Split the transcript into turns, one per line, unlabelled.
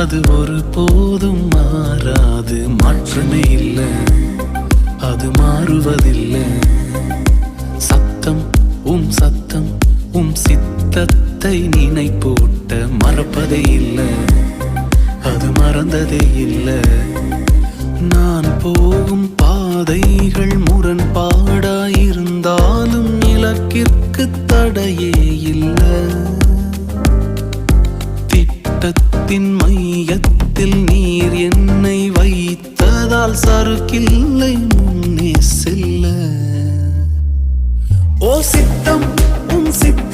அது ஒரு போதும் மாறாது மாற்றமே இல்லை. அது மாறுவதில்லை. சத்தம் உம் சத்தம் உம் சித்தத்தை நினைப்பூட்ட மறப்பதே இல்லை. அது மறந்ததே இல்லை. நான் போகும் பாதைகள் முரண்பாடாயிருந்தாலும் இலக்கிற்கு தடையே இல்லை. வானத்தின் மையத்தில் நீர் என்னை வைத்ததால் சறுக்கில்லை முன்னே செல்ல. ஓ சித்தம் உன் சித்தம்